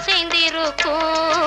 சேர்ந்திருக்கும்